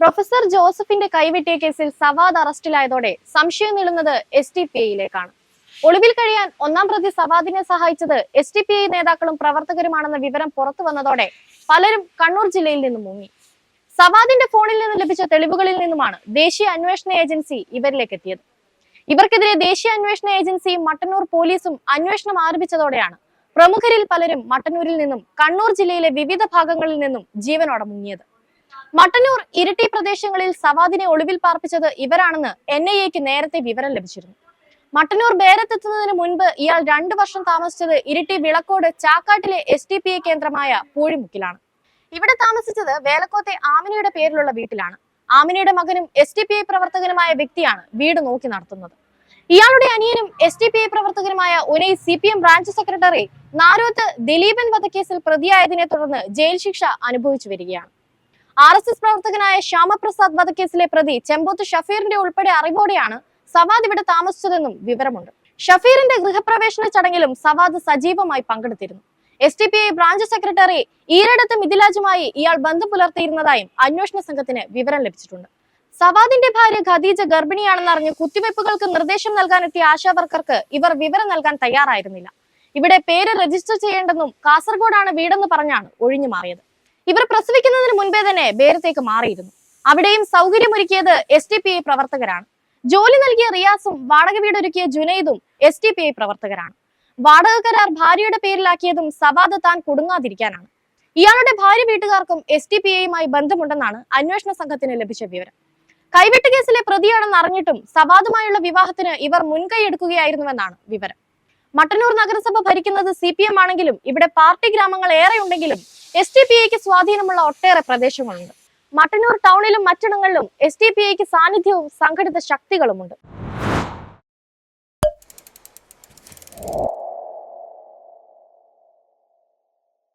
Professor ജോസഫിന്റെ കൈവെട്ടിയ കേസിൽ സവാദ് അറസ്റ്റിലായതോടെ സംശയം നീളുന്നത് എസ് ടി പി ഐയിലേക്കാണ് ഒളിവിൽ കഴിയാൻ ഒന്നാം പ്രതി സവാദിനെ സഹായിച്ചത് എസ് ടി പി ഐ നേതാക്കളും പ്രവർത്തകരുമാണെന്ന വിവരം പുറത്തു വന്നതോടെ പലരും കണ്ണൂർ ജില്ലയിൽ നിന്ന് മുങ്ങി. സവാദിന്റെ ഫോണിൽ നിന്ന് ലഭിച്ച തെളിവുകളിൽ നിന്നുമാണ് ദേശീയ അന്വേഷണ ഏജൻസി ഇവരിലേക്ക് എത്തിയത്. ഇവർക്കെതിരെ ദേശീയ അന്വേഷണ ഏജൻസിയും മട്ടന്നൂർ പോലീസും അന്വേഷണം ആരംഭിച്ചതോടെയാണ് പ്രമുഖരിൽ പലരും മട്ടന്നൂരിൽ നിന്നും കണ്ണൂർ ജില്ലയിലെ വിവിധ ഭാഗങ്ങളിൽ നിന്നും ജീവനോടെ മുങ്ങിയത്. മട്ടന്നൂർ ഇരിട്ടി പ്രദേശങ്ങളിൽ സവാദിനെ ഒളിവിൽ പാർപ്പിച്ചത് ഇവരാണെന്ന് എൻ ഐ എക്ക് നേരത്തെ വിവരം ലഭിച്ചിരുന്നു. മട്ടന്നൂർ ബേരത്തെത്തുന്നതിന് മുൻപ് ഇയാൾ രണ്ടു വർഷം താമസിച്ചത് ഇരിട്ടി വിളക്കോട് ചാക്കാട്ടിലെ എസ് ടി പി ഐ കേന്ദ്രമായ പൂഴിമുക്കിലാണ്. ഇവിടെ താമസിച്ചത് വേലക്കോത്തെ ആമിനയുടെ പേരിലുള്ള വീട്ടിലാണ്. ആമിനയുടെ മകനും എസ് ടി പി ഐ പ്രവർത്തകനുമായ വ്യക്തിയാണ് വീട് നോക്കി നടത്തുന്നത്. ഇയാളുടെ അനിയനും എസ് ടി പി ഐ പ്രവർത്തകനുമായ Unai C P M branch secretary Naroth Dileepan വധക്കേസിൽ പ്രതിയായതിനെ തുടർന്ന് ജയിൽ ശിക്ഷ അനുഭവിച്ചു വരികയാണ്. ആർ എസ് എസ് പ്രവർത്തകനായ ശ്യാമപ്രസാദ് വധക്കേസിലെ പ്രതി ചെമ്പോത്ത് ഷഫീറിന്റെ ഉൾപ്പെടെ അറിവോടെയാണ് സവാദ് ഇവിടെ താമസിച്ചതെന്നും വിവരമുണ്ട്. ഷഫീറിന്റെ ഗൃഹപ്രവേശന ചടങ്ങിലും സവാദ് സജീവമായി പങ്കെടുത്തിരുന്നു. S T P I branch secretary Eeradath മിഥിലാജുമായി ഇയാൾ ബന്ധം പുലർത്തിയിരുന്നതായും അന്വേഷണ സംഘത്തിന് വിവരം ലഭിച്ചിട്ടുണ്ട്. സവാദിന്റെ ഭാര്യ ഖദീജ ഗർഭിണിയാണെന്ന് അറിഞ്ഞ് കുത്തിവയ്പ്പുകൾക്ക് നിർദ്ദേശം നൽകാനെത്തിയ ആശാവർക്കർക്ക് ഇവർ വിവരം നൽകാൻ തയ്യാറായിരുന്നില്ല. ഇവിടെ പേര് രജിസ്റ്റർ ചെയ്യേണ്ടെന്നും കാസർഗോഡാണ് വീടെന്ന് പറഞ്ഞാണ് ഒഴിഞ്ഞു മാറിയത്. ഇവർ പ്രസവിക്കുന്നതിന് മുൻപേ തന്നെ ബേരത്തേക്ക് മാറിയിരുന്നു. അവിടെയും സൗകര്യമൊരുക്കിയത് എസ് ടി പി ഐ പ്രവർത്തകരാണ്. ജോലി നൽകിയ റിയാസും വാടക വീടൊരുക്കിയ ജുനൈദും എസ് ടി പി ഐ പ്രവർത്തകരാണ്. വാടക കരാർ ഭാര്യയുടെ പേരിലാക്കിയതും സവാദ് താൻ കുടുങ്ങാതിരിക്കാനാണ്. ഇയാളുടെ ഭാര്യ വീട്ടുകാർക്കും എസ് ടി പി ഐയുമായി ബന്ധമുണ്ടെന്നാണ് അന്വേഷണ സംഘത്തിന് ലഭിച്ച വിവരം. കൈവെട്ട് കേസിലെ പ്രതിയാണെന്ന് അറിഞ്ഞിട്ടും സവാദുമായുള്ള വിവാഹത്തിന് ഇവർ മുൻകൈ എടുക്കുകയായിരുന്നുവെന്നാണ് വിവരം. മട്ടന്നൂർ നഗരസഭ ഭരിക്കുന്നത് സി പി എം ആണെങ്കിലും ഇവിടെ പാർട്ടി ഗ്രാമങ്ങൾ ഏറെയുണ്ടെങ്കിലും എസ് ടി പി ഐക്ക് സ്വാധീനമുള്ള ഒട്ടേറെ പ്രദേശങ്ങളുണ്ട്. മട്ടന്നൂർ ടൗണിലും മറ്റിടങ്ങളിലും എസ് ടി പി ഐക്ക് സാന്നിധ്യവും സംഘടിത ശക്തികളുമുണ്ട്.